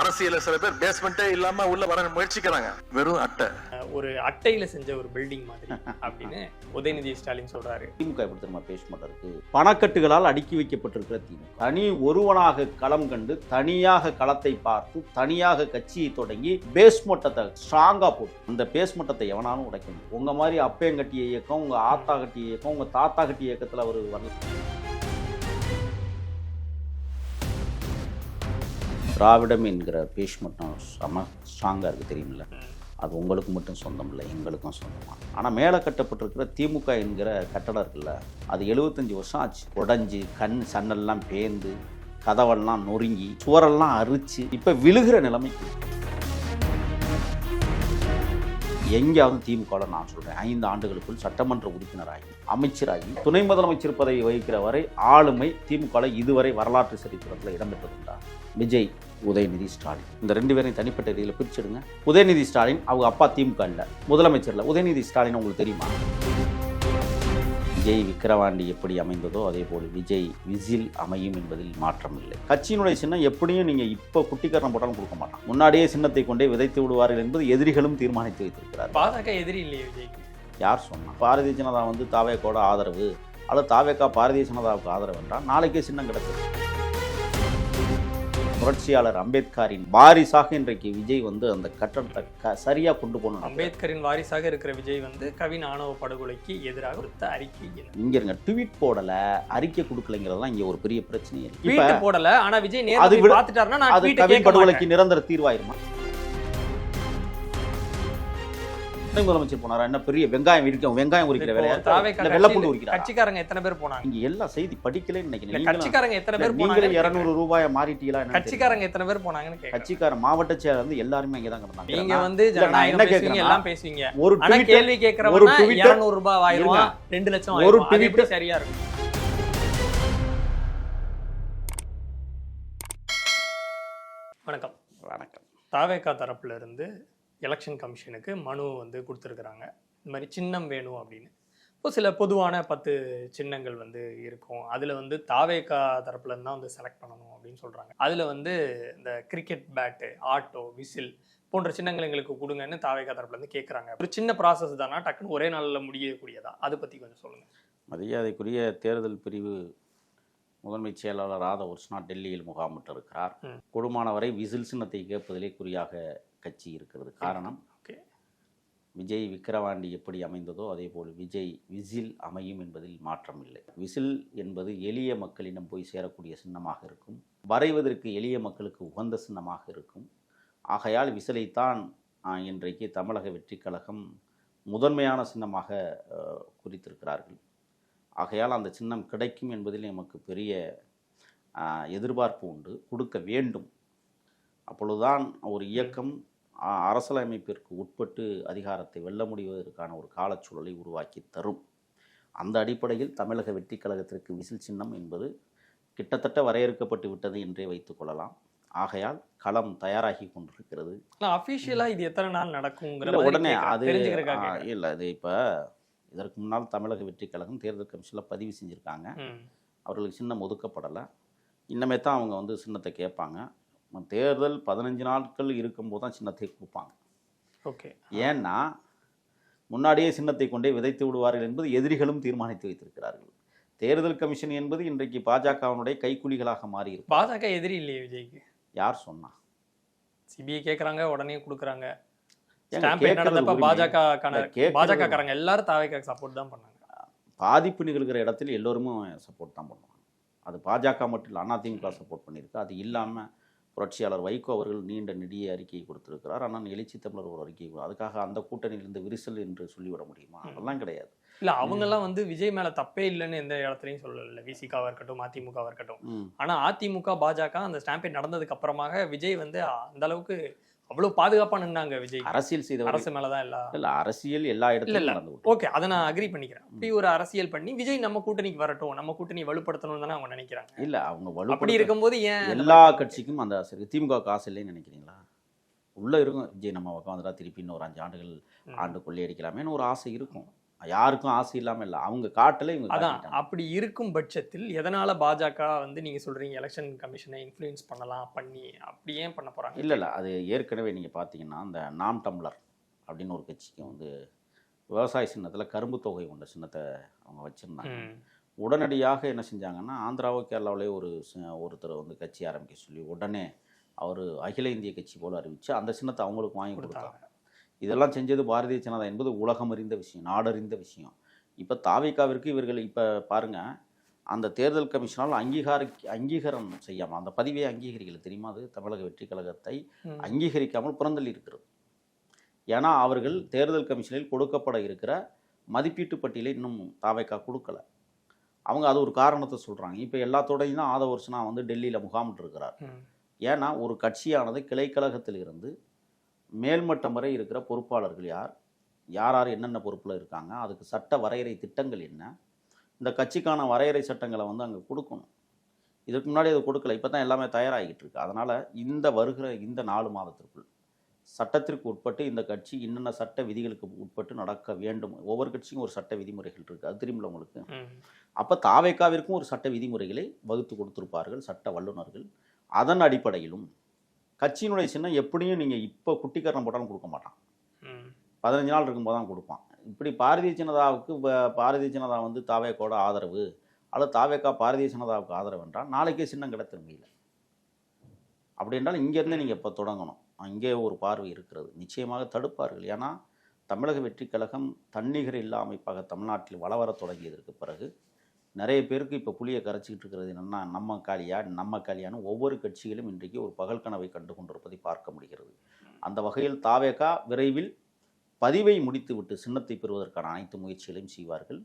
அரசியல சில பேர் பேஸ்மெண்ட்டே இல்லாம உள்ள வர முயற்சிக்கிறாங்க. வெறும் அட்டை. ஒரு அட்டையில செஞ்ச ஒரு பில்டிங் மாதிரி அப்படின்னு உதயநிதி ஸ்டாலின் சொல்றாரு. திமுக எப்படி தெரியுமா பேச மாட்டிருக்கு பணக்கட்டுகளால் அடுக்கி வைக்கப்பட்டிருக்கிற திமுக. தனி ஒருவனாக களம் கண்டு தனியாக களத்தை பார்த்து தனியாக கட்சியை தொடங்கி பேஸ் மட்டத்தை ஸ்ட்ராங்கா போட்டு அந்த பேஸ் மட்டத்தை எவனாலும் உடைக்க முடியும். உங்க மாதிரி அப்பையம் கட்டிய இயக்கம் உங்க ஆத்தா கட்டிய இயக்கம் உங்க தாத்தா கட்டிய இயக்கத்துல அவர் வரல. திராவிடம் என்கிற பேஷ் மட்டும் செம ஸ்ட்ராங்காக இருக்குது தெரியுமில்ல? அது உங்களுக்கு மட்டும் சொந்தம் இல்லை எங்களுக்கும் சொந்தமாக ஆனால் மேலே கட்டப்பட்டிருக்கிற திமுக என்கிற கட்டடம் இருக்குல்ல அது எழுபத்தஞ்சி வருஷம் ஆச்சு. உடஞ்சி கண் சன்னெல்லாம் பேந்து கதவெல்லாம் நொறுங்கி சுவரெல்லாம் அரிச்சு இப்போ விழுகிற நிலைமைக்கு. எங்கேயாவது திமுகவில் நான் சொல்கிறேன் ஐந்து ஆண்டுகளுக்குள் சட்டமன்ற உறுப்பினராகி அமைச்சராகி துணை முதலமைச்சர் பதவி வகிக்கிற வரை ஆளுமை திமுகவில் இதுவரை வரலாற்று சரித்திரத்தில் இடம்பெற்றதுண்டா விஜய் உதயநிதி ஸ்டாலின். இந்த ரெண்டு பேரையும் தனிப்பட்ட ரீதியில் பிரிச்சிடுங்க. உதயநிதி ஸ்டாலின் அவங்க அப்பா திமுக இல்லை. முதலமைச்சர்ல உதயநிதி ஸ்டாலின் உங்களுக்கு தெரியுமா? விஜய் விக்கிரவாண்டி எப்படி அமைந்ததோ அதே போல் விஜய் விசில் அமையும் என்பதில் மாற்றம் இல்லை. கட்சியினுடைய சின்னம் எப்படியும் நீங்கள் இப்போ குட்டிக்கரணம் போட்டாலும் கொடுக்க மாட்டான். முன்னாடியே சின்னத்தை கொண்டே விதைத்து விடுவார்கள் என்பது எதிரிகளும் தீர்மானித்து வைத்திருக்கிறார் பாஜக எதிரி இல்லையே விஜய்க்கு. யார் சொன்னா? பாரதிய ஜனதா வந்து தாவேக்கோட ஆதரவு அல்லது தாவேக்கா பாரதிய ஜனதாவுக்கு ஆதரவு என்றால் நாளைக்கே சின்னம் கிடைச்சது புரட்சியாளர் அம்பேத்கரின் வாரிசாக இன்றைக்கு விஜய் வந்து அந்த கட்டணத்தை க சரியாக கொண்டு போகணும். அம்பேத்கரின் வாரிசாக இருக்கிற விஜய் வந்து கவின் ஆணவ படுகொலைக்கு எதிராக கொடுத்த அறிக்கை? இங்க இருங்க ட்வீட் போடல அறிக்கை கொடுக்கலைங்கிறதெல்லாம் இங்க ஒரு பெரிய பிரச்சனை போடல ஆனா விஜய் அது அது கவின் படுகொலைக்கு நிரந்தர தீர்வாயிருமா? துணை முதலமைச்சர் போனாரா? என்ன பெரிய வெங்காயம் உரிக்கும் வெங்காயம் உரிக்கிற வேலையா? தாவேக்கா இல்ல வெள்ளை பூண்டு கட்சியில- உரிக்கிறாரா கட்சிக்காரங்க எத்தனை பேர் போனாங்க? இங்க எல்லா செய்தி படிக்கலைன்னு நினைக்கிறேன் கட்சிக்காரங்க எத்தனை பேர் போனாங்க இருநூறு ரூபாயை மாறிட்டீங்களா. கட்சிக்காரங்க எத்தனை பேர் போனாங்கன்னு கட்சிக்கார மாவட்ட செயலர் வந்து எல்லாருமே இங்கே தான் கிடந்தாங்க. நீங்க வந்து என்ன கேட்கிறேன்னா, எல்லாம் பேசுவீங்க. ஒரு ட்வீட் கேள்வி ஒரு கேட்கறவனா Twitter- 200 ரூபாய் ஆயிரம் ரெண்டு லட்சம் ஒரு Twitter- சரியா இருக்கும்? வணக்கம். வணக்கம். தாவேகா தரப்புல இருந்து எலெக்ஷன் கமிஷனுக்கு மனு வந்து கொடுத்துருக்குறாங்க. இந்த மாதிரி சின்னம் வேணும் அப்படின்னு. இப்போ சில பொதுவான பத்து சின்னங்கள் வந்து இருக்கும். அதில் வந்து தாவேகா தரப்புல இருந்து தான் வந்து செலக்ட் பண்ணணும் அப்படின்னு சொல்கிறாங்க அதில் வந்து இந்த கிரிக்கெட் பேட்டு ஆட்டோ விசில் போன்ற சின்னங்கள் எங்களுக்கு கொடுங்கன்னு தாவேகா தரப்புல இருந்து கேட்குறாங்க ஒரு சின்ன ப்ராசஸ் தானா டக்குன்னு ஒரே நாளில் முடியக்கூடியதா? அதை பற்றி கொஞ்சம் சொல்லுங்கள் மரியாதைக்குரிய தேர்தல் பிரிவு முதன்மை செயலாளர் ராத ஒர்ஸ்னா டெல்லியில் முகாமிட்டிருக்கிறார். ம். கொடுமான வரை விசில் சின்னத்தை கேட்பதிலே குறியாக கட்சி இருக்கிறது. காரணம் ஓகே விஜய் விக்கிரவாண்டி எப்படி அமைந்ததோ அதே போல் விஜய் விசில் அமையும் என்பதில் மாற்றம் இல்லை விசில் என்பது எளிய மக்களிடம் போய் சேரக்கூடிய சின்னமாக இருக்கும். வரைவதற்கு எளிய மக்களுக்கு உகந்த சின்னமாக இருக்கும். ஆகையால் விசிலைத்தான் இன்றைக்கு தமிழக வெற்றிக் கழகம் முதன்மையான சின்னமாக குறித்திருக்கிறார்கள். ஆகையால் அந்த சின்னம் கிடைக்கும் என்பதில் நமக்கு பெரிய எதிர்பார்ப்பு உண்டு. கொடுக்க வேண்டும். அப்பொழுதுதான் ஒரு இயக்கம் அரசியலமைப்பிற்கு உட்பட்டு அதிகாரத்தை வெல்ல முடிவதற்கான ஒரு காலச்சூழலை உருவாக்கி தரும். அந்த அடிப்படையில் தமிழக வெற்றி கழகத்திற்கு விசில் சின்னம் என்பது கிட்டத்தட்ட வரையறுக்கப்பட்டு விட்டது என்றே வைத்துக் கொள்ளலாம். ஆகையால் களம் தயாராகி கொண்டிருக்கிறது. அஃபிஷியலாக இது எத்தனை நாள் நடக்குங்கிற உடனே. அது இல்ல அது இப்ப இதற்கு முன்னால் தமிழக வெற்றி கழகம் தேர்தல் கமிஷனில் பதிவு செஞ்சுருக்காங்க. அவர்களுக்கு சின்னம் ஒதுக்கப்படலை. இன்னமே தான் அவங்க வந்து சின்னத்தை கேட்பாங்க. தேர்தல் பதினஞ்சு நாட்கள் இருக்கும்போது தான் சின்னத்தை கொடுப்பாங்க. ஓகே. ஏன்னா முன்னாடியே சின்னத்தை கொண்டே விதைத்து விடுவார்கள் என்பது எதிரிகளும் தீர்மானித்து வைத்திருக்கிறார்கள். தேர்தல் கமிஷன் என்பது இன்றைக்கு பாஜகவினுடைய கைக்கூலிகளாக மாறி இருக்கு பாஜக எதிரி இல்லையே விஜய்க்கு? யார் சொன்னா? சிபிஐ கேக்குறாங்க உடனே கொடுக்குறாங்க. ஏங்க, ஸ்டாம்ப் கேட்கறது நடந்தப்ப உரிமை. பாஜக இல்ல, கேட்கறது பாஜக காரங்க எல்லாரும் தாவேக்கா சப்போர்ட் தான் பண்ணாங்க. பாதிப்பு நிகழ்கிற இடத்துல எல்லோருமே சப்போர்ட் தான் பண்ணுவாங்க. அது பாஜக மட்டும் இல்லை அதிமுக சப்போர்ட் பண்ணியிருக்கு. அது இல்லாமல் புரட்சியாளர் வைகோ அவர்கள் நீண்ட நெடிய அறிக்கையை கொடுத்திருக்கிறார். ஆனால் எழுச்சி தமிழர் ஒரு அறிக்கை கொடு- அதுக்காக அந்த கூட்டணியிலிருந்து விரிசல் என்று சொல்லிவிட முடியுமா? அதெல்லாம் கிடையாது. இல்ல அவங்க எல்லாம் வந்து விஜய் மேல தப்பே இல்லைன்னு எந்த இடத்துலயும் சொல்லல விசிகாவா இருக்கட்டும் அதிமுகவா இருக்கட்டும். ஆனா அதிமுக பாஜக அந்த ஸ்டாம்பேட் நடந்ததுக்கு அப்புறமாக விஜய் வந்து அந்த அளவுக்கு அவ்வளவு பாதுகாப்பா நின்னாங்க விஜய் அரசியல் செய்தவர். அரசு மேலதான் எல்லா இல்ல அரசியல் எல்லா விட்டு ஓகே அதை நான் அக்ரி பண்ணிக்கிறேன். அப்படி ஒரு அரசியல் பண்ணி விஜய் நம்ம கூட்டணிக்கு வரட்டும் நம்ம கூட்டணி வலுப்படுத்தணும்னு தானே அவங்க நினைக்கிறாங்க. இல்ல அவங்க அப்படி இருக்கும்போது ஏன் எல்லா கட்சிக்கும் அந்த ஆசை இருக்கு திமுக காசு இல்லைன்னு நினைக்கிறீங்களா? உள்ள இருக்கும் விஜய் நம்ம உட்காந்துட்டா திருப்பி இன்னும் ஒரு அஞ்சு ஆண்டுகள். ஆண்டு கொள்ளையடிக்கலாமேன்னு ஒரு ஆசை இருக்கும். யாருக்கும் ஆசை இல்லாம இல்ல. அவங்க காட்டல இவங்க அதான். அப்படி இருக்கும் பட்சத்தில் எதனால பாஜக வந்து நீங்க சொல்றீங்க எலெக்ஷன் கமிஷனை இன்ஃப்ளூயன்ஸ் பண்ணலாம் பண்ணி அப்படி ஏன் பண்ண போறாங்க? இல்ல இல்ல. அது ஏற்கனவே நீங்க பாத்தீங்கன்னா அந்த நாம் டம்ளர் அப்படின்னு ஒரு கட்சிக்கு வந்து விவசாய சின்னத்துல கரும்பு தொகை கொண்ட சின்னத்தை அவங்க வச்சிருந்தாங்க. உடனடியாக என்ன செஞ்சாங்கன்னா ஆந்திராவோ கேரளாவிலே ஒரு ஒருத்தர் வந்து கட்சி ஆரம்பிக்க சொல்லி உடனே அவர் அகில இந்திய கட்சி போல அறிவிச்சு அந்த சின்னத்தை அவங்களுக்கு வாங்கி கொடுத்தாங்க. இதெல்லாம் செஞ்சது பாரதிய ஜனதா என்பது உலகம் அறிந்த விஷயம் நாடறிந்த விஷயம். இப்போ தாவிகாவிற்கு இவர்கள் இப்போ பாருங்க அந்த தேர்தல் கமிஷனால் அங்கீகார அங்கீகாரம் செய்யாமல் அந்த பதிவை அங்கீகரிக்கல. தெரியுமா அது? தமிழக வெற்றி கழகத்தை. அங்கீகரிக்காமல் புறந்தள்ளி இருக்கிறது ஏன்னா அவர்கள் தேர்தல் கமிஷனில் கொடுக்கப்பட இருக்கிற மதிப்பீட்டு பட்டியலை இன்னும் தாவைக்கா கொடுக்கல. அவங்க அது ஒரு காரணத்தை சொல்கிறாங்க இப்போ எல்லாத்தோடையும் தான் ஆதவர்ஷனா வந்து டெல்லியில் முகாமிட்டு இருக்கிறார் ஏன்னா ஒரு கட்சியானது கிளைக்கழகத்தில் இருந்து மேல்மட்டம் வரை இருக்கிற பொறுப்பாளர்கள் யார்? யார் யார் என்னென்ன பொறுப்பில் இருக்காங்க? அதுக்கு சட்ட வரையறை திட்டங்கள் என்ன? இந்த கட்சிக்கான வரையறை சட்டங்களை வந்து அங்கே கொடுக்கணும். இதுக்கு முன்னாடி அது கொடுக்கல இப்போ தான் எல்லாமே தயாராகிட்டு இருக்கு அதனால் இந்த வருகிற இந்த நாலு மாதத்திற்குள் சட்டத்திற்கு உட்பட்டு இந்த கட்சி என்னென்ன சட்ட விதிகளுக்கு உட்பட்டு நடக்க வேண்டும்? ஒவ்வொரு கட்சிக்கும் ஒரு சட்ட விதிமுறைகள் இருக்குது அது தெரியுமில்ல உங்களுக்கு. அப்போ தாவேக்காவிற்கும் ஒரு சட்ட விதிமுறைகளை வகுத்து கொடுத்திருப்பார்கள் சட்ட வல்லுநர்கள். அதன் அடிப்படையிலும் கட்சியினுடைய சின்னம் எப்படியும் நீங்கள் இப்போ குட்டிக்கரணம் போட்டாலும் கொடுக்க மாட்டான். பதினஞ்சு நாள் இருக்கும்போது தான் கொடுப்பான். இப்படி பாரதிய ஜனதாவுக்கு பாரதிய ஜனதா வந்து தாவேக்கோட ஆதரவு அல்லது தாவேக்கா பாரதிய ஜனதாவுக்கு ஆதரவு என்றால் நாளைக்கே சின்னம் கிடைத்திருமையில் அப்படி என்றால் இங்கேருந்து நீங்கள் இப்போ தொடங்கணும். அங்கே ஒரு பார்வை இருக்கிறது. நிச்சயமாக தடுப்பார்கள். ஏன்னா தமிழக வெற்றி கழகம் தன்னிகர் இல்லா அமைப்பாக தமிழ்நாட்டில் வள வரத் தொடங்கியதற்கு பிறகு நிறைய பேருக்கு இப்போ புளியை கரைச்சிக்கிட்டு இருக்கிறது என்னென்னா நம்ம காலியா நம்ம காலியான்னு ஒவ்வொரு கட்சிகளும் இன்றைக்கு ஒரு பகல் கனவை கண்டு கொண்டிருப்பதை பார்க்க முடிகிறது. அந்த வகையில் தாவேகா விரைவில் பதிவை முடித்துவிட்டு சின்னத்தை பெறுவதற்கான அனைத்து முயற்சிகளையும் செய்வார்கள்.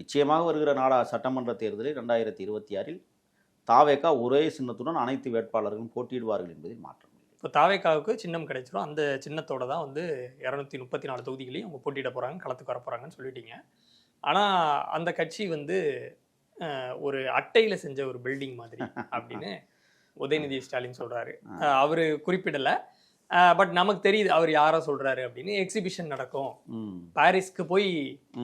நிச்சயமாக வருகிற நாடா சட்டமன்ற தேர்தலில் ரெண்டாயிரத்தி இருபத்தி ஆறில் தாவேகா ஒரே சின்னத்துடன் அனைத்து வேட்பாளர்களும் போட்டியிடுவார்கள் என்பதில் மாற்றம் இப்போ தாவேக்காவுக்கு சின்னம் கிடைச்சிரும். அந்த சின்னத்தோட தான் வந்து இரநூத்தி முப்பத்தி நாலு தொகுதிகளையும் அவங்க போட்டியிட போகிறாங்க களத்துக்கு வர போகிறாங்கன்னு சொல்லிட்டீங்க. ஆனால் அந்த கட்சி வந்து ஒரு அட்டையில செஞ்ச ஒரு பில்டிங் மாதிரி அப்படின்னு உதயநிதி ஸ்டாலின் சொல்றாரு. அஹ், அவரு குறிப்பிடல. பட் நமக்கு தெரியுது அவர் யாரோ சொல்றாரு அப்படின்னு. எக்ஸிபிஷன் நடக்கும். பாரிஸ்க்கு போய்.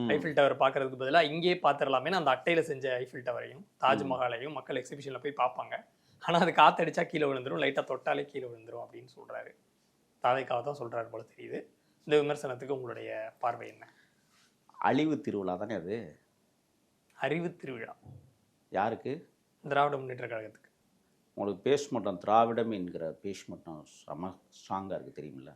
ஐஃபில் டவர் பார்க்கறதுக்கு பதிலாக இங்கேயே பார்த்துடலாமேன்னு அந்த அட்டையில செஞ்ச ஐஃபில் டவரையும் தாஜ்மஹாலையும் மக்கள் எக்ஸிபிஷன்ல போய் பார்ப்பாங்க. ஆனா அது காத்தடிச்சா கீழே விழுந்துரும். லைட்டா தொட்டாலே கீழே விழுந்துரும் அப்படின்னு சொல்றாரு. தாதைக்காவை தான் சொல்றாரு போல தெரியுது. இந்த விமர்சனத்துக்கு உங்களுடைய பார்வை என்ன? அழிவு திருவிழா தானே அது? அறிவு திருவிழா. யாருக்கு? திராவிட முன்னேற்ற கழகத்துக்கு. உங்களுக்கு பேஸ்மட்டம் திராவிடம் என்கிற பேஸ்மட்டம் செம ஸ்ட்ராங்காக இருக்குது தெரியுமில்ல.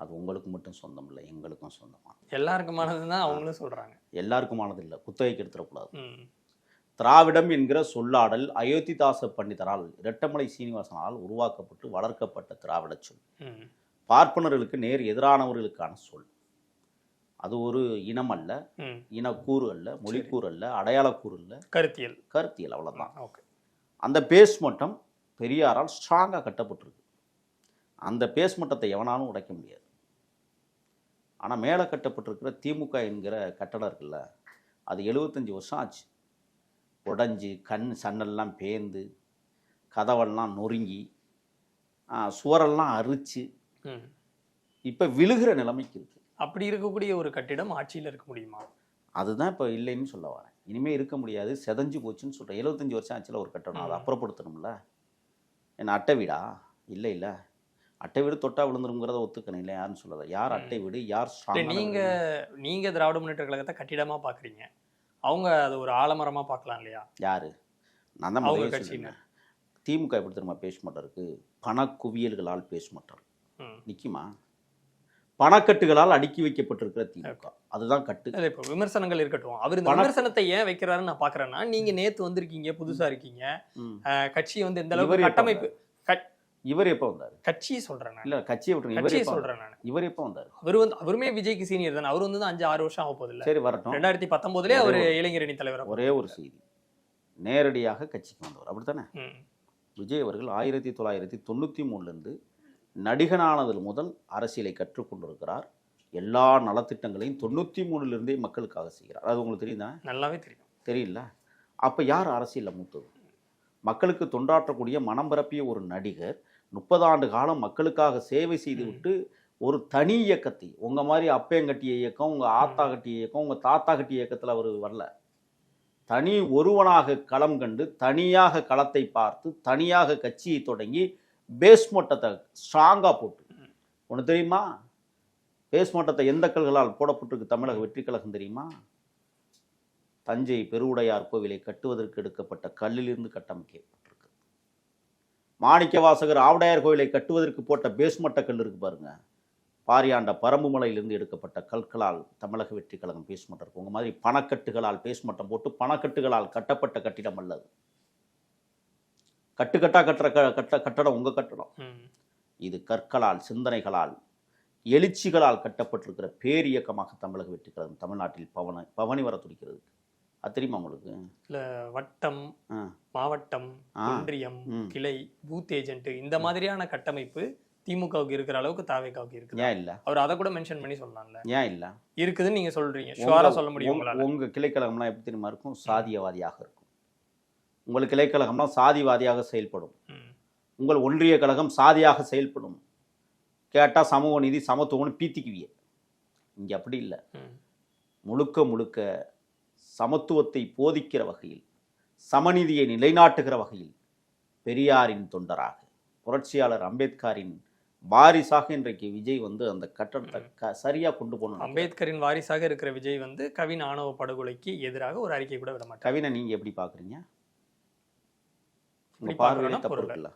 அது உங்களுக்கு மட்டும் சொந்தம் இல்லை எங்களுக்கும் சொந்தமாக எல்லாருக்குமானதுன்னு தான் அவங்களும் சொல்றாங்க. எல்லாருக்குமானது இல்லை குத்தகைக்கு எடுத்துடக்கூடாது. திராவிடம் என்கிற சொல்லாடல் அயோத்திதாச பண்டிதரால் இரட்டமலை சீனிவாசனால் உருவாக்கப்பட்டு வளர்க்கப்பட்ட திராவிட சொல். பார்ப்பனர்களுக்கு நேர் எதிரானவர்களுக்கான சொல். அது ஒரு இனம் அல்ல. இனக்கூறு அல்ல மொழிக்கூறு அல்ல அடையாளக்கூறு அல்ல. கருத்தியல். கருத்தியல் அவ்வளவுதான். ஓகே. அந்த பேஸ்மட்டம் பெரியாரால் ஸ்ட்ராங்காக கட்டப்பட்டிருக்கு. அந்த பேஸ்மட்டத்தை எவனாலும் உடைக்க முடியாது. ஆனால் மேலே கட்டப்பட்டிருக்கிற திமுக என்கிற கட்டடம் இருக்குல்ல அது எழுபத்தஞ்சி வருஷம் ஆச்சு. உடைஞ்சு கண் சன்னெல்லாம் பேந்து கதவெல்லாம் நொறுங்கி சுவரெல்லாம் அரிச்சு ம். இப்போ விழுகிற நிலைமைக்கு இருக்கு. அப்படி இருக்கக்கூடிய ஒரு கட்டிடம் ஆட்சியில் இருக்க முடியுமா? அதுதான் இப்போ இல்லைன்னு சொல்ல வரேன். இனிமேல் இருக்க முடியாது. செதஞ்சு போச்சுன்னு சொல்கிறேன் எழுபத்தஞ்சி வருஷம் ஆச்சுல ஒரு கட்டணம் அதை. அப்புறப்படுத்தணும்ல? என்ன அட்டை வீடா? இல்லை இல்லை. அட்டை வீடு தொட்டா விழுந்துருங்கிறத ஒத்துக்கணும். இல்லை யாருன்னு சொல்லாத. யார். அட்டை வீடு? யார் இல்ல, strong ஆன நீங்க வீடு? நீங்க திராவிட முன்னேற்ற கழகத்தை கட்டிடமா பாக்குறீங்க. அவங்க அது ஒரு ஆலமரமா பார்க்கலாம் இல்லையா? யாரு? நான் தான் அவங்க கட்சியினர். திமுக எப்படி தெரியுமா பேச இருக்கு? பணக்குவியல்களால் பேச மாட்டார் ம். பணக்கட்டுகளால் அடுக்கி வைக்கப்பட்டிருக்கிற திமுக. அதுதான் கட்டு. இப்போ விமர்சனங்கள் இருக்கட்டும். அவர் இந்த விமர்சனத்தை ஏன் வைக்கிறாருன்னு நான் பாக்குறேன்னா நீங்க நேத்து வந்திருக்கீங்க புதுசா இருக்கீங்க. கட்சி வந்து எந்த அளவுக்கு கட்டமைப்பு இவர் எப்போ வந்தார்? கட்சியை சொல்றேன் இல்ல கட்சியை இவர் கட்சியை சொல்றேன் நான். இவர் எப்போ வந்தார்? அவர் வந்து அவருமே விஜய்க்கு சீனியர் தானே. அவர் வந்து அஞ்சு ஆறு வருஷம் ஆக போகுது இல்ல சரி வரட்டும். ரெண்டாயிரத்தி பத்தொன்பதுலயே அவர் ஒரே இளைஞரணி தலைவர் ஒரே ஒரு செய்தி. நேரடியாக கட்சிக்கு வந்தவர். அப்படித்தானே? விஜய் அவர்கள் ஆயிரத்தி தொள்ளாயிரத்தி தொண்ணூற்றி மூணுலேருந்து நடிகனானது முதல் அரசியலை கற்றுக்கொண்டிருக்கிறார். எல்லா நலத்திட்டங்களையும் தொண்ணூற்றி மூணுலேருந்தே மக்களுக்காக செய்கிறார். அது உங்களுக்கு தெரியுதா? நல்லாவே தெரியும். தெரியல அப்போ யார் அரசியலில் மூத்தது? மக்களுக்கு தொண்டாற்றக்கூடிய மனம் பரப்பிய ஒரு நடிகர் முப்பது ஆண்டு காலம் மக்களுக்காக சேவை செய்துவிட்டு ஒரு தனி இயக்கத்தை உங்க மாதிரி அப்பையன் கட்டிய இயக்கம் உங்க ஆத்தா கட்டிய இயக்கம் உங்க தாத்தா கட்டிய இயக்கத்துல அவர் வரல. தனி ஒருவனாக களம் கண்டு தனியாக களத்தை பார்த்து தனியாக கட்சியை தொடங்கி பேஸ் மட்டத்தை ஸ்ட்ராங்கா போட்டு. ஒன்று தெரியுமா? பேஸ் மட்டத்தை எந்த கல்களால் போடப்பட்டிருக்கு? தமிழக வெற்றி கழகம் தெரியுமா? தஞ்சை பெருவுடையார் கோவிலை கட்டுவதற்கு எடுக்கப்பட்ட கல்லிலிருந்து கட்டமைக்கப்பட்டிருக்கு. மாணிக்க வாசகர் ஆவுடையார் கோவிலை கட்டுவதற்கு போட்ட பேஸ்மட்ட கல் இருக்கு பாருங்க. பாரியாண்ட பரம்பு மலையிலிருந்து எடுக்கப்பட்ட கற்களால் தமிழக வெற்றி கழகம் பேஸ்மட்டம் இருக்கு. உங்க மாதிரி பணக்கட்டுகளால் பேஸ்மட்டம் போட்டு பணக்கட்டுகளால் கட்டப்பட்ட கட்டிடம் அல்லது கட்டுக்கட்டா கட்டுற க- கட்ட கட்டடம் உங்க கட்டடம். இது கற்களால் சிந்தனைகளால் எழுச்சிகளால் கட்டப்பட்டிருக்கிற பேரியக்கமாக தமிழக வெற்றி கழகம் தமிழ்நாட்டில் பவன பவனி வர துடிக்கிறது. அது தெரியுமா உங்களுக்கு? இல்ல வட்டம். மாவட்டம். ஒன்றியம். கிளை பூத் ஏஜென்ட் இந்த மாதிரியான கட்டமைப்பு திமுகவுக்கு இருக்கிற அளவுக்கு தாவேக்காவுக்கு இருக்குது ஏன் இல்லை? அவர் அதை கூட மென்ஷன் பண்ணி சொல்லலாம்ல ஏன் இல்லை? இருக்குதுன்னு நீங்க சொல்றீங்க. ஷுவரா சொல்ல முடியும் உங்க கிளைக்கழகம்லாம் எப்படி தெரியுமா இருக்கும்? சாதியவாதியாக இருக்கும். உங்கள் கிளைக்கழகம்னா சாதிவாதியாக செயல்படும். உங்கள் ஒன்றிய கழகம் சாதியாக செயல்படும். கேட்டா சமூக நீதி சமத்துவம்னு பீத்திக்குவிய. இங்க அப்படி இல்லை. முழுக்க முழுக்க சமத்துவத்தை போதிக்கிற வகையில் சமநீதியை நிலைநாட்டுகிற வகையில் பெரியாரின் தொண்டராக புரட்சியாளர் அம்பேத்கரின் வாரிசாக இன்றைக்கு விஜய் வந்து அந்த கட்டடத்தை க- சரியா கொண்டு போகணும் அம்பேத்கரின் வாரிசாக இருக்கிற விஜய் வந்து கவின் ஆணவ படுகொலைக்கு எதிராக ஒரு அறிக்கை கூட விட மாட்டார் கவினை நீங்க எப்படி எப்படி பார்வையில தப்பு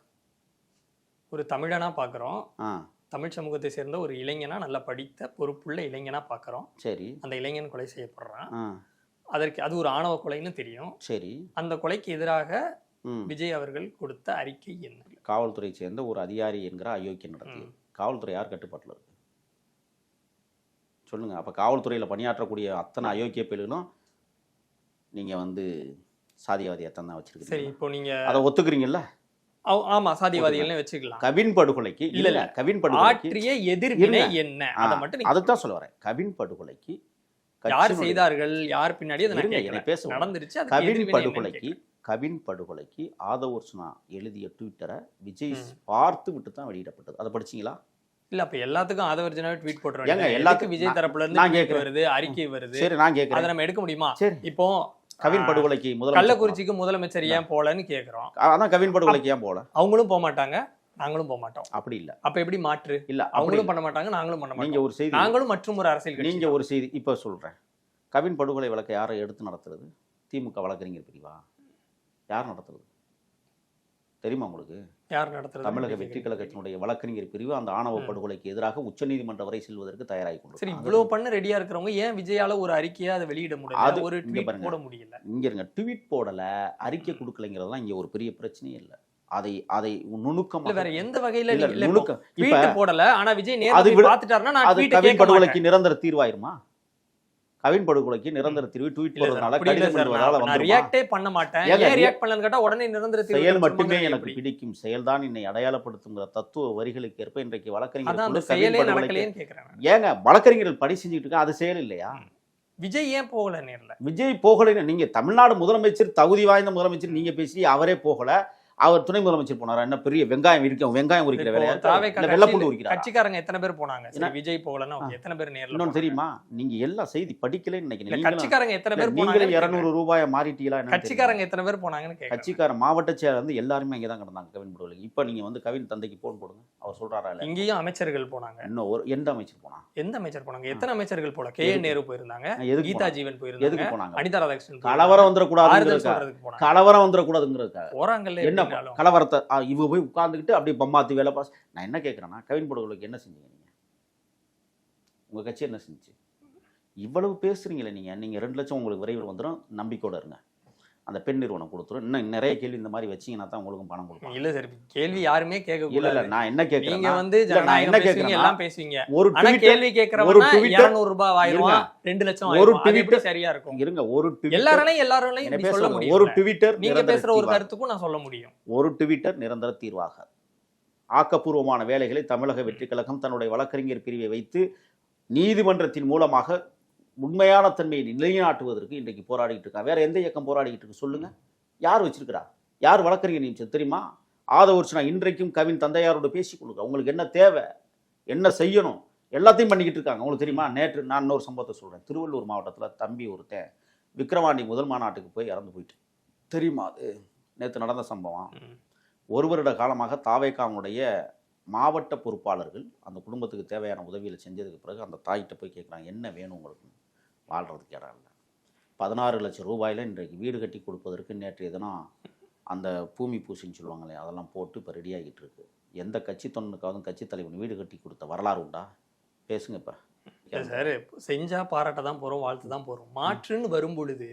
ஒரு தமிழனா பார்க்குறோம். ஆ. தமிழ் சமூகத்தை சேர்ந்த ஒரு இளைஞனா நல்லா படித்த பொறுப்புள்ள இளைஞனா பார்க்குறோம். சரி. அந்த இளைஞன் கொலை செய்யப்படுறான். அதற்கு அது ஒரு ஆணவ கொலைன்னு தெரியும். சரி. அந்த கொலைக்கு எதிராக விஜய் அவர்கள் கொடுத்த அறிக்கை என்ன? காவல்துறை சேர்ந்த ஒரு அதிகாரி என்கிற அயோக்கியம் நடத்தி. காவல்துறை யார் கட்டுப்பாட்டில் இருக்கு? சொல்லுங்க. அப்ப காவல்துறையில பணியாற்றக்கூடிய அத்தனை அயோக்கிய பேர்களும் நீங்க வந்து சாதியவாதியத்தான் தான் சரி வச்சிருக்கீங்க இப்போ நீங்க அதை ஒத்துக்கிறீங்கல்ல? ஆமா சாதிவாதிகள்னு வச்சுக்கலாம். கவின் படுகொலைக்கு இல்ல, இல்ல. கவின் ஆற்றிய எதிர்வினை. என்ன? அதை மட்டும் நீங்க அதைத்தான் சொல்ல வரேன். கவின் படுகொலைக்கு யார் செய்தார்கள்? யார் பின்னாடி? அதை பேச. நடந்துருச்சு கவின் படுகொலைக்கு. கவின் படுகொலைக்கு ஆதவர்ஷனா எழுதிய ட்விட்டரை விஜய். பார்த்து விட்டு தான் வெளியிடப்பட்டது. அதை படிச்சீங்களா? இல்ல அப்ப எல்லாத்துக்கும் ஆதவர்ஜனாவே ட்வீட் போட்டுறோம் ஏங்க, எல்லாத்துக்கும் விஜய் தரப்புல இருந்து. வருது அறிக்கை வருது? சரி நான் அதை கேட்கிறேன். நம்ம எடுக்க முடியுமா? சரி. இப்போ கவின் படுகொலைக்கு முதல்ல கள்ளக்குறிச்சிக்கு முதலமைச்சர் ஏன் போலன்னு கேக்குறோம். அதான் கவின் படுகொலைக்கு ஏன் போல அவங்களும் போக மாட்டாங்க நாங்களும் போக மாட்டோம். அப்படி இல்ல. அப்ப எப்படி மாற்று? இல்ல அவங்களும். பண்ண மாட்டாங்க நாங்களும் பண்ண நீங்க மாட்டோம். ஒரு செய்தி நாங்களும் மற்றும் ஒரு அரசியல் நீங்க ஒரு செய்தி இப்ப சொல்றேன். கவின் படுகொலை வழக்கை யாரை எடுத்து நடத்துறது? திமுக வழக்கறிஞர் பிரிவா? யார் நடத்துறது? தெரியுமா உங்களுக்கு? யார் நடத்துறது? தமிழக வெற்றி கழகத்தினுடைய வழக்கறிஞர் பிரிவு அந்த ஆணவ. படுகொலைக்கு எதிராக உச்சநீதிமன்றம் வரை செல்வதற்கு தயாராகி சரி கொண்டிருக்கிறாங்க இவ்வளவு பண்ண ரெடியா இருக்கிறவங்க ஏன் விஜயால ஒரு அறிக்கையா அதை வெளியிட அது முடியல ஒரு இங்க ட்வீட். போட முடியல. இங்க இருங்க. ட்வீட் போடல அறிக்கை கொடுக்கலைங்கிறதெல்லாம் இங்க ஒரு பெரிய பிரச்சனையே இல்ல. அதை அதை இல்ல நுணுக்கமாக வேற எந்த வகையில நுணுக்கம். போடல ஆனா விஜய் அது பாத்துட்டாருன்னா நான் அது ட்வீட் கவின் படுகொலைக்கு நிரந்தர தீர்வாயிருமா? கவின் படுகொலைக்கு நிரந்தர தீர்வு ட்வீட் போடுறதுனால கடிதம் எழுதுவதால வந்துருமா? ரியாக்டே பண்ண மாட்டேன். ஏன் ரியாக்ட் பண்ணலன்னு கேட்டா உடனே நிரந்தர தீர்வு செயல் மட்டுமே எனக்கு? பிடிக்கும். செயல்தான் என்னை அடையாளப்படுத்துங்கிற தத்துவ வரிகளுக்கு ஏற்ப இன்றைக்கு வழக்கறிஞர் செயலே நடக்கலையேன்னு கேக்குறேன் நான். ஏங்க வழக்கறிஞர்கள் பணி செஞ்சுட்டு அது செயல் இல்லையா? விஜய் ஏன் போகல நேர்ல விஜய் போகலைன்னு நீங்க தமிழ்நாடு முதலமைச்சர் தகுதி வாய்ந்த முதலமைச்சர் நீங்க பேசி அவரே போகல. அவர் துணை முதலமைச்சர் போனாரா? என்ன பெரிய வெங்காயம் இருக்கும் வெங்காயம் உரிக்கிற வேலையா? வெள்ளப்பூண்டு உரிக்கிறாரா? கட்சிக்காரங்க எத்தனை பேர் போனாங்க? விஜய் போகலன்னா. எத்தனை பேர் நேர்ல போனாங்க? தெரியுமா? நீங்க எல்லா செய்தி படிக்கலைன்னு நீங்களும் கட்சிக்காரங்க எத்தனை பேர் போனாங்க இருநூறு ரூபாயை மாறிட்டீங்களா. கட்சிக்காரங்க எத்தனை பேர் போனாங்கன்னு கட்சிக்கார மாவட்ட செயலர் வந்து எல்லாருமே இங்கே தான் கிடந்தாங்க கவின் படுகொலைக்கு இப்போ நீங்க வந்து கவின் தந்தைக்கு போன் போடுங்க. அவர் சொல்றாரா இங்கேயும் அமைச்சர்கள் போனாங்க. இன்னும் ஒரு எந்த அமைச்சர் போனா எந்த அமைச்சர் போனாங்க? எத்தனை அமைச்சர்கள் போல? கே. எதுக்கு? நேரு போயிருந்தாங்க எதுக்கு கீதா? ஜீவன் எதுக்கு போயிருந்தாங்க போனாங்க? அனிதா ராதாகிருஷ்ணன். கலவரம் போனாங்க. கலவரம் வந்துடக்கூடாதுங்கிறதுக்கா போறாங்கல்ல என்ன. கலவரத்தை ஆ, இவ போய் உட்கார்ந்துக்கிட்டு அப்படியே பம்மாத்தி வேலை பாஸ் நான் என்ன கேட்குறேன்னா கவின் படுகொலைக்கு என்ன செஞ்சீங்க நீங்கள் உங்க கட்சி என்ன செஞ்சுச்சு இவ்வளவு பேசுகிறீங்களே நீங்க நீங்க ரெண்டு லட்சம் உங்களுக்கு விரைவில் வந்துடும் நம்பிக்கையோட இருங்க. அந்த பெண் நிறுவனம் கொடுத்துரும். இன்னும் நிறைய கேள்வி இந்த மாதிரி வச்சீங்கன்னா தான் உங்களுக்கும் பணம் கொடுப்பாங்க. இல்ல சார் கேள்வி யாருமே கேட்க இல்ல இல்ல நான் என்ன நீங்க கேட்கறேன் வந்து நான் என்ன கேட்கறேன்னா, எல்லாம் பேசுவீங்க. ஒரு கேள்வி கேட்கறவங்க Twitter- இருநூறு ரூபாய் ஆயிரம் ரெண்டு லட்சம் ஒரு எப்படி சரியா இருக்கும்? இருங்க ஒரு ட்விட்டர் எல்லாராலையும் எல்லாராலையும் இப்படி சொல்ல? முடியும் ஒரு ட்விட்டர் நீங்க பேசுற ஒரு. கருத்துக்கும் நான் சொல்ல முடியும். ஒரு ட்விட்டர் நிரந்தர தீர்வாக. ஆக்கப்பூர்வமான வேலைகளை தமிழக வெற்றி கழகம் தன்னுடைய வழக்கறிஞர் பிரிவை வைத்து நீதிமன்றத்தின் மூலமாக உண்மையான தன்மையை நிலைநாட்டுவதற்கு இன்றைக்கு போராடிட்டு இருக்கா? வேற எந்த இயக்கம் போராடிட்டு இருக்கு? சொல்லுங்க. யார் வச்சிருக்கிறா? யார் வழக்கறிஞர் நியமிச்சது தெரியுமா? ஆதவர்ஷனா இன்றைக்கும் கவின் தந்தையாரோட பேசிக் கொடுங்க உங்களுக்கு என்ன தேவை? என்ன செய்யணும்? எல்லாத்தையும் பண்ணிக்கிட்டு இருக்காங்க. உங்களுக்கு தெரியுமா? நேற்று நான் இன்னொரு சம்பவத்தை சொல்கிறேன் திருவள்ளூர் மாவட்டத்தில் தம்பி ஒருத்தன் விக்கிரவாண்டி முதல் மாநாட்டுக்கு போய் இறந்து போயிட்டு. தெரியுமா அது? நேற்று நடந்த சம்பவம். ஒரு வருட காலமாக தாவேக்காவுடைய மாவட்ட பொறுப்பாளர்கள் அந்த குடும்பத்துக்கு தேவையான உதவிகளை செஞ்சதுக்கு பிறகு அந்த தாய்கிட்ட போய் கேட்குறாங்க என்ன வேணும் உங்களுக்கு? வாழ்கிறதுக்கு இடம் இல்லை. பதினாறு லட்சம் ரூபாயில் இன்றைக்கு வீடு கட்டி கொடுப்பதற்கு நேற்று எதனா அந்த பூமி பூசின்னு சொல்லுவாங்களே அதெல்லாம் போட்டு இப்போ ரெடி ஆகிட்டு இருக்கு. எந்த கட்சி தொண்டனுக்காவது கட்சி தலைவன் வீடு கட்டி கொடுத்த வரலாறு உண்டா? பேசுங்க இப்போ. சார் செஞ்சா பாராட்ட தான் போறோம் வாழ்த்து தான் போறோம். மாற்றுன்னு வரும் பொழுது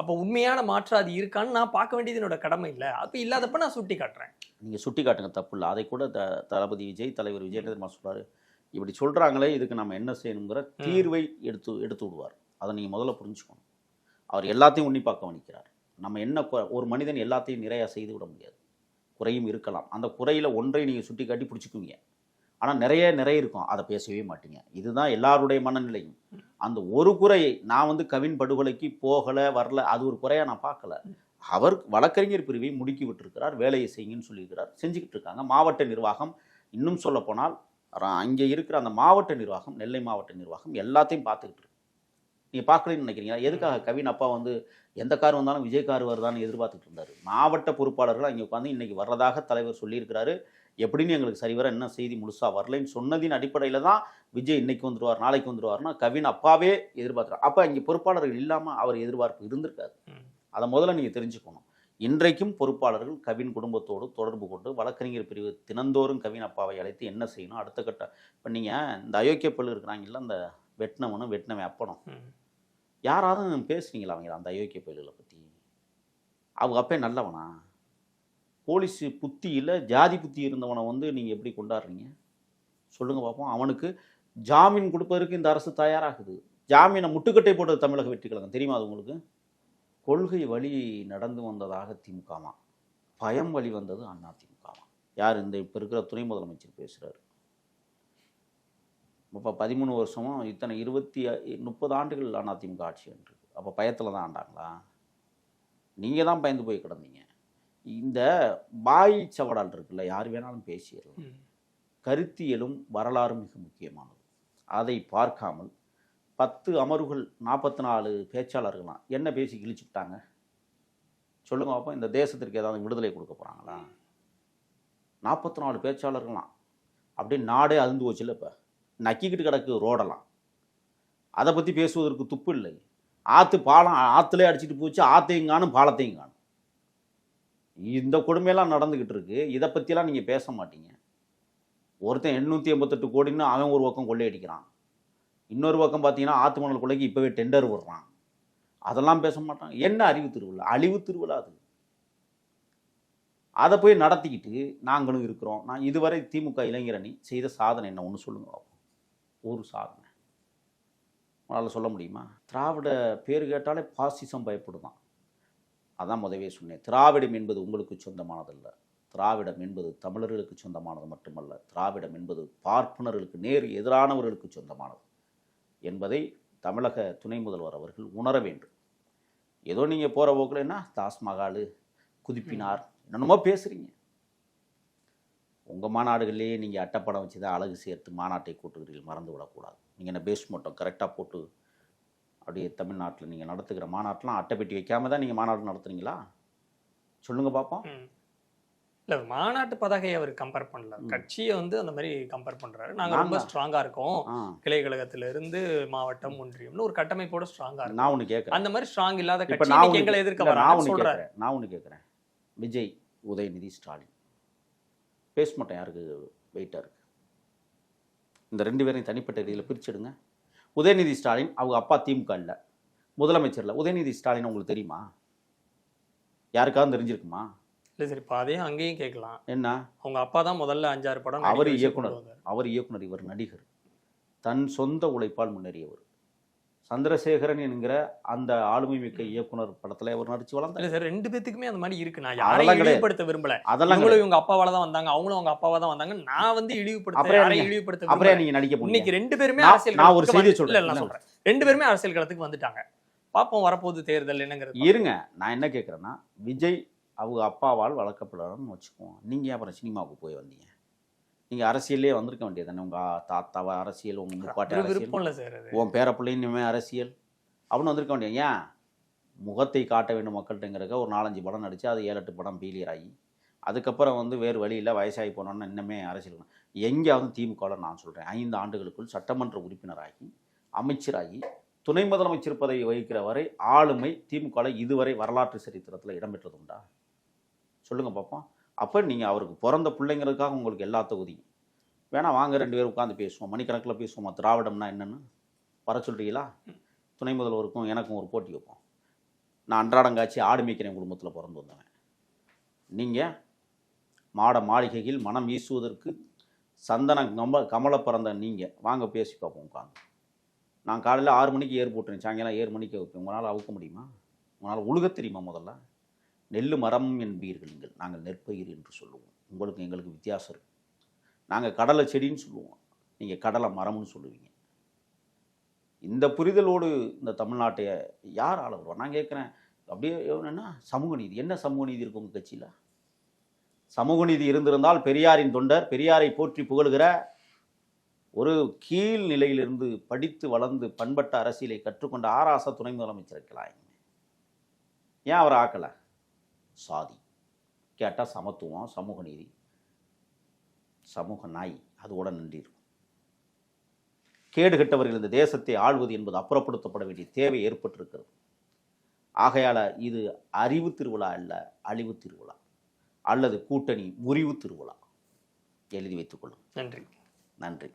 அப்ப உண்மையான மாற்று அது இருக்கான்னு நான் பார்க்க வேண்டியது என்னோட கடமை இல்ல. அப்ப இல்லாதப்ப நான் சுட்டி காட்டுறேன். நீங்கள் சுட்டி காட்டுங்க தப்பு இல்லை. அதை கூட தளபதி விஜய் தலைவர் விஜய் என்ன சொல்கிறாரு இப்படி சொல்கிறாங்களே இதுக்கு நம்ம என்ன செய்யணுங்கிற தீர்வை எடுத்து எடுத்து விடுவார். அதை நீங்கள் முதல்ல புரிஞ்சுக்கணும். அவர் எல்லாத்தையும் உன்னிப்பாக கவனிக்கிறார். நம்ம என்ன ஒரு மனிதன் எல்லாத்தையும் நிறையா செய்து விட முடியாது. குறையும் இருக்கலாம். அந்த குறையில் ஒன்றை நீங்கள் சுட்டி காட்டி பிடிச்சிக்குவீங்க. ஆனால் நிறைய நிறைய இருக்கும். அதை பேசவே மாட்டீங்க. இதுதான் எல்லாருடைய மனநிலையும். அந்த ஒரு குறையை நான் வந்து கவின் படுகொலைக்கு போகலை வரல அது ஒரு குறையாக நான் பார்க்கல. அவர் வழக்கறிஞர் பிரிவை முடுக்கி விட்டுருக்கிறார். வேலையை செய்யுங்கன்னு சொல்லியிருக்கிறார். செஞ்சுக்கிட்டு இருக்காங்க. மாவட்ட நிர்வாகம் இன்னும் சொல்ல போனால் அங்கே இருக்கிற அந்த மாவட்ட நிர்வாகம் நெல்லை மாவட்ட நிர்வாகம் எல்லாத்தையும் பார்த்துக்கிட்டு இருக்கு. நீங்கள் பார்க்கலன்னு நினைக்கிறீங்க எதுக்காக? கவின் அப்பா வந்து எந்த கார் வந்தாலும் விஜய் கார் வருதான்னு எதிர்பார்த்துட்டு இருந்தார். மாவட்ட பொறுப்பாளர்கள் அங்கே உட்காந்து இன்னைக்கு வர்றதாக தலைவர் சொல்லியிருக்கிறாரு. எப்படின்னு எங்களுக்கு சரிவர என்ன செய்தி முழுசா வரலைன்னு சொன்னதின் அடிப்படையில் தான் விஜய் இன்னைக்கு வந்துருவார் நாளைக்கு வந்துருவார்னா கவின் அப்பாவே எதிர்பார்க்குறார். அப்போ இங்கே பொறுப்பாளர்கள் இல்லாமல் அவர் எதிர்பார்ப்பு இருந்திருக்காது. ம். அதை முதல்ல நீங்கள் தெரிஞ்சுக்கணும். இன்றைக்கும் பொறுப்பாளர்கள் கவின் குடும்பத்தோடு தொடர்பு கொண்டு வழக்கறிஞர் பிரிவு தினந்தோறும் கவின் அப்பாவை அழைத்து என்ன செய்யணும்? அடுத்த கட்ட இப்போ நீங்கள் இந்த அயோக்கிய பல்லு இருக்கிறாங்கல்ல அந்த வெட்டினவனும் வெட்டினவன் அப்பனும். யாராவது பேசுனீங்களா அவங்க? அந்த அயோக்கிய பயில்களை பற்றி அவங்க அப்பே நல்லவனா? போலீஸ் புத்தியில் ஜாதி புத்தி இருந்தவனை வந்து நீங்கள் எப்படி கொண்டாடுறீங்க? சொல்லுங்கள் பார்ப்போம் அவனுக்கு ஜாமீன் கொடுப்பதற்கு இந்த அரசு தயாராகுது. ஜாமீனை முட்டுக்கட்டை போட்டது தமிழக வெற்றி கழகம். தெரியுமா அது உங்களுக்கு? கொள்கை வழி நடந்து வந்ததாக திமுகமா? பயம் வழி வந்தது அண்ணா திமுகமா யார்? இந்த இப்போ இருக்கிற துணை முதலமைச்சர் பேசுகிறாரு இப்போ பதிமூணு வருஷமும் இத்தனை இருபத்தி முப்பது ஆண்டுகள் அதிமுக ஆட்சி என்று. அப்போ பயத்தில் தான் ஆண்டாங்களா? நீங்கள் தான் பயந்து போய் கிடந்தீங்க. இந்த பாய் சவடால் இருக்குல்ல யார் வேணாலும் பேசிடலாம். கருத்தியலும் வரலாறும் மிக முக்கியமானது. அதை பார்க்காமல் பத்து அமர்வுகள் நாற்பத்தி நாலு பேச்சாளர்களாம் என்ன பேசி கிழிச்சுட்டாங்க சொல்லுங்க பார்ப்போம் இந்த தேசத்திற்கு ஏதாவது விடுதலை கொடுக்க போகிறாங்களா நாற்பத்தி நாலு பேச்சாளர்களாம் அப்படியே நாடே அருந்து போச்சுல இப்போ. நக்கிக்கிட்டு கிடக்கு ரோடெல்லாம். அதை பற்றி பேசுவதற்கு துப்பு இல்லை. ஆற்று பாலம் ஆற்றுலே அடிச்சுட்டு போச்சு ஆற்றையும் காணும் பாலத்தையும் காணும். இந்த கொடுமையெல்லாம் நடந்துக்கிட்டு இருக்கு. இதை பற்றிலாம் நீங்கள் பேச மாட்டீங்க. ஒருத்தன் எண்ணூற்றி எண்பத்தெட்டு கோடின்னு அவன் ஒரு பக்கம் கொள்ளையடிக்கிறான். இன்னொரு பக்கம் பார்த்தீங்கன்னா ஆற்று மணல் கொள்ளைக்கு இப்போவே டெண்டர் விடுறான். அதெல்லாம் பேச மாட்டான். என்ன அறிவு திருவிழா? அழிவு திருவிழா அது. அதை போய் நடத்திக்கிட்டு நாங்களும் இருக்கிறோம். நான் இதுவரை திமுக இளைஞரணி செய்த சாதனை என்ன? ஒன்று சொல்லுங்க ஒரு சாதனை. உங்களால் சொல்ல முடியுமா? திராவிட பேர் கேட்டாலே பாசிசம் பயப்படுதான். அதான் முதவே சொன்னேன். திராவிடம் என்பது உங்களுக்கு சொந்தமானதல்ல. திராவிடம் என்பது தமிழர்களுக்கு சொந்தமானது மட்டுமல்ல. திராவிடம் என்பது பார்ப்பனர்களுக்கு நேர் எதிரானவர்களுக்கு சொந்தமானது என்பதை தமிழக துணை முதல்வர் அவர்கள் உணர வேண்டும். ஏதோ நீங்கள் போகிற போக்கில் என்ன? தாஸ்மகாலு குதிப்பினார் என்னென்னமோ பேசுகிறீங்க உங்கள் மாநாடுகள்லேயே நீங்கள் அட்டப்படம் வச்சு தான் அழகு சேர்த்து மாநாட்டை கூட்டுகிறீர்கள் மறந்து விடக்கூடாது நீங்கள் என்ன பேஸ் மட்டும் கரெக்டாக போட்டு அப்படியே தமிழ்நாட்டில் நீங்கள் நடத்துகிற மாநாட்டெலாம் அட்டைப்பெட்டி வைக்காம தான் நீங்கள் மாநாடு நடத்துறீங்களா சொல்லுங்க பார்ப்போம். இல்ல மாநாட்டு பதாகையை அவர் கம்பேர் பண்ணல. கட்சியை வந்து அந்த மாதிரி கம்பேர் பண்றாரு. நாங்க ரொம்ப நாங்க- ஸ்ட்ராங்கா இருக்கோம். ஆ. கிளை கழகத்துல இருந்து மாவட்டம் ஒன்றியம்னு ஒரு கட்டமைப்போட ஸ்ட்ராங்கா இருக்கும். நான் ஒன்று கேட்குறேன் அந்த மாதிரி ஸ்ட்ராங் இல்லாத கட்சி எங்களை எதிர்க்க நான் ஒன்று கேட்குறேன் நான் ஒன்று கேட்குறேன் விஜய் உதயநிதி ஸ்டாலின். பேச மாட்டேன் யாருக்கு வெயிட்டாக இருக்கு. இந்த ரெண்டு பேரையும் தனிப்பட்ட ரீதியில் பிரிச்சிடுங்க. உதயநிதி ஸ்டாலின் அவங்க அப்பா திமுக இல்லை முதலமைச்சர் இல்லை உதயநிதி ஸ்டாலின் உங்களுக்கு தெரியுமா? யாருக்காவது தெரிஞ்சிருக்குமா? இல்ல சரி இப்ப அதையும் அங்கேயும் கேட்கலாம். என்ன? அவங்க அப்பா தான் முதல்ல அஞ்சாறு படம் அவர் இயக்குனர். அவர் இயக்குனர் இவர் நடிகர். தன் சொந்த உழைப்பால் முன்னேறியவர். சந்திரசேகரன் என்கிற அந்த ஆளுமை மிக்க இயக்குனர் படத்துல அவர் நடிச்சு வளர்ந்தார். சார் ரெண்டு பேத்துக்குமே அந்த மாதிரி இருக்கு. நான் யாரையும். இழிவுபடுத்த விரும்பல. அதெல்லாம் இவங்களும். இவங்க அப்பாவால தான் வந்தாங்க. அவங்களும் அவங்க அப்பாவா தான் வந்தாங்க நான் வந்து இழிவுபடுத்த யாரையும் இழிவுபடுத்த அப்புறம். நீங்க நடிக்க இன்னைக்கு ரெண்டு பேருமே அரசியல் நான் ஒரு வந்து- சொல்றேன். ரெண்டு பேருமே அரசியல் களத்துக்கு வந்துட்டாங்க. பாப்போம் வரப்போகுது தேர்தல் என்னங்கிறது. இருங்க நான் என்ன கேட்குறேன்னா விஜய் அவங்க அப்பாவால் வளர்க்கப்படணும்னு வச்சுக்குவோம். நீங்கள் அப்புறம் சினிமாவுக்கு போய் வந்தீங்க? நீங்கள் அரசியல்லே வந்திருக்க வேண்டியது தானே உங்கள் தாத்தாவை அரசியல் உங்கள் முப்பாட்டை அரசியல். உன் பேர பிள்ளைன்னுமே அரசியல். அப்படின்னு வந்திருக்க வேண்டியது. ஏன்? முகத்தை காட்ட வேண்டும் மக்கள்கிட்டங்கிறக்க ஒரு நாலஞ்சு படம் நடித்து அது ஏழு எட்டு படம் ஃபெயிலியர் ஆகி அதுக்கப்புறம் வந்து வேறு வழியில் வயசாகி போனோன்னா இன்னுமே அரசியல் எங்கேயாவது திமுகவில் நான் சொல்கிறேன் ஐந்து ஆண்டுகளுக்குள் சட்டமன்ற உறுப்பினராகி அமைச்சராகி துணை முதலமைச்சர் பதவி வகிக்கிற வரை ஆளுமை திமுகவில் இதுவரை வரலாற்று சரித்திரத்தில் இடம்பெற்றது உண்டா? சொல்லுங்கள் பார்ப்போம் அப்போ நீங்கள் அவருக்கு பிறந்த பிள்ளைங்களுக்காக உங்களுக்கு எல்லா தொகுதியும். வேணால் வாங்க ரெண்டு பேரும் உட்காந்து பேசுவோம். மணிக்கணக்கில் பேசுவோமா? திராவிடம்னா என்னென்னு? வர சொல்கிறீங்களா துணை முதல்வருக்கும் எனக்கும் ஒரு போட்டி வைப்போம். நான் அன்றாடங்காட்சி ஆடு மேய்க்கிறேன் குடும்பத்தில் பிறந்து வந்தவன். நீங்கள் மாட மாளிகையில் மனம் வீசுவதற்கு சந்தன கம கமல பிறந்த நீங்கள் வாங்க பேசி பார்ப்போம் உட்காந்து நான் காலையில் ஆறு மணிக்கு ஏர் போட்டுறேன் சாயங்காலம் ஏழு மணிக்கு வைப்பேன். உங்களால் அவுக்க முடியுமா? உங்களால் உழுக தெரியுமா முதல்ல? நெல் மரம் என்பீர்கள் நீங்கள் நாங்கள் நெற்பயிர் என்று சொல்லுவோம். உங்களுக்கு எங்களுக்கு வித்தியாசம் இருக்குது நாங்கள் கடலை செடின்னு சொல்லுவோம். நீங்கள் கடலை மரம்னு சொல்லுவீங்க. இந்த புரிதலோடு இந்த தமிழ்நாட்டை யார் ஆள வருவா? நான் கேட்குறேன். அப்படியே என்னென்னா சமூக நீதி. என்ன சமூக நீதி இருக்கு உங்கள் கட்சியில்? சமூக நீதி இருந்திருந்தால் பெரியாரின் தொண்டர் பெரியாரை போற்றி புகழ்கிற ஒரு கீழ் நிலையிலிருந்து படித்து வளர்ந்து பண்பட்ட அரசியலை கற்றுக்கொண்ட ஆராச துணை முதலமைச்சர் இருக்கலாம் ஏன் அவர் ஆக்கலை? சாதி. கேட்டால் சமத்துவம் சமூக நீதி சமூக நாய் அதோட நின்று இருக்கும். கேடு கெட்டவர்கள் இந்த தேசத்தை ஆள்வது என்பது அப்புறப்படுத்தப்பட வேண்டிய தேவை ஏற்பட்டிருக்கிறது. ஆகையால இது அறிவு திருவிழா அல்ல அழிவு திருவிழா அல்லது கூட்டணி முறிவு திருவிழா. எழுதி வைத்துக் கொள்ளுங்கள். நன்றி. நன்றி.